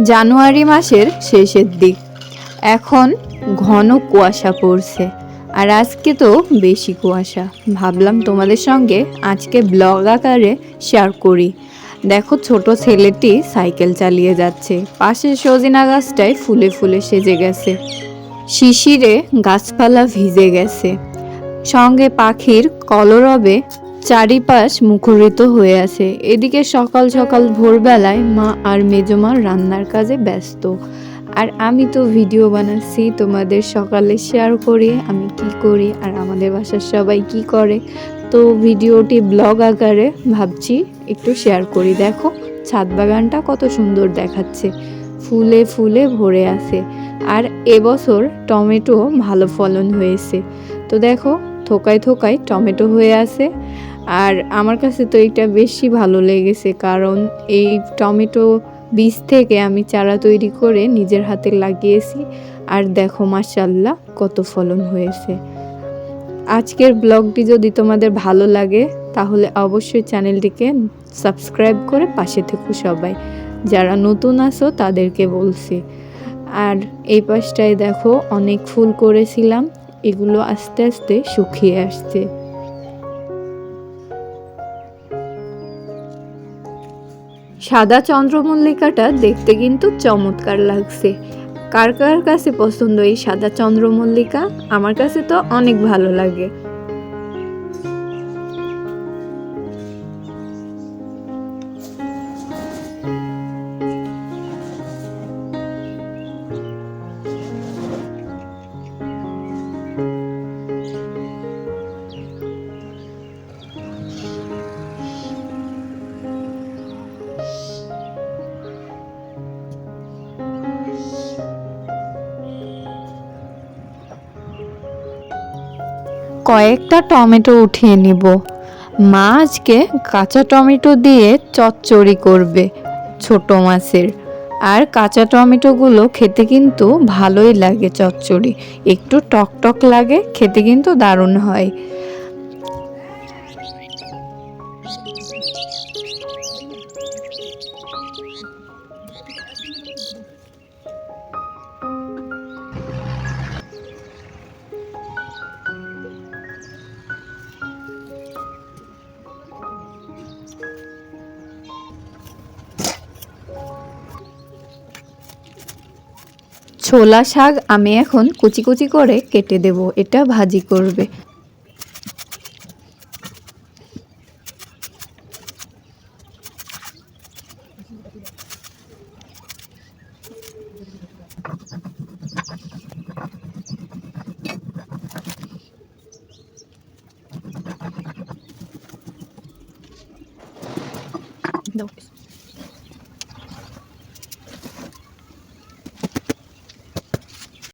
জানুয়ারি মাসের শেষের দিক। এখন ঘন কুয়াশা পড়ছে। আর আজকে তো বেশি কুয়াশা। ভাবলাম তোমাদের সঙ্গে আজকে ব্লগ আকারে শেয়ার করি। দেখো ছোট ছেলেটি সাইকেল চালিয়ে যাচ্ছে। পাশের সজিনা গাছটায় ফুলে ফুলে সেজে গেছে। শিশিরে গাছপালা ভিজে গেছে। সঙ্গে পাখির কলরবে চারিপাশ মুখরিত হয়ে আছে। এদিকে সকাল সকাল ভোরবেলায় মা আর মেজমা রান্নার কাজে ব্যস্ত। আর আমি তো ভিডিও বানাচ্ছি, তোমাদের সকালে শেয়ার করি, আমি কি করি, আর আমাদের বাসার সবাই কি করে। তো ভিডিওটি ব্লগ আকারে ভাবছি একটু শেয়ার করি। দেখো, ছাদ বাগানটা কত সুন্দর দেখাচ্ছে। ফুলে ফুলে ভরে আছে। আর এবছর টমেটো ভালো ফলন হয়েছে। তো দেখো, থোকায় থোকায় টমেটো হয়ে আছে। আর আমার কাছে তো এটা বেশি ভালো লেগেছে, কারণ এই টমেটো বীজ থেকে আমি চারা তৈরি করে নিজের হাতে লাগিয়েছি। আর দেখো মাসাল্লাহ কত ফলন হয়েছে। আজকের ব্লগটি যদি তোমাদের ভালো লাগে, তাহলে অবশ্যই চ্যানেলটিকে সাবস্ক্রাইব করে পাশে থেকো সবাই। যারা নতুন আসো তাদেরকে বলছি। আর এই পাশটায় দেখো অনেক ফুল করেছিলাম, এগুলো আস্তে আস্তে শুকিয়ে আসছে। সাদা চন্দ্রমল্লিকাটা দেখতে কিন্তু চমৎকার লাগছে। কার কার কাছে পছন্দ এই সাদা চন্দ্রমল্লিকা? আমার কাছে তো অনেক ভালো লাগে। কয়েকটা টমেটো উঠিয়ে নিব। মা আজকে কাঁচা টমেটো দিয়ে চচ্চড়ি করবে ছোট মাছের। আর কাঁচা টমেটোগুলো খেতে কিন্তু ভালোই লাগে চচ্চড়ি। একটু টক টক লাগে, খেতে কিন্তু দারুণ হয়। ছোলা শাক আমি এখন কুচি কুচি করে কেটে দেব এটা ভাজি করবে দাও।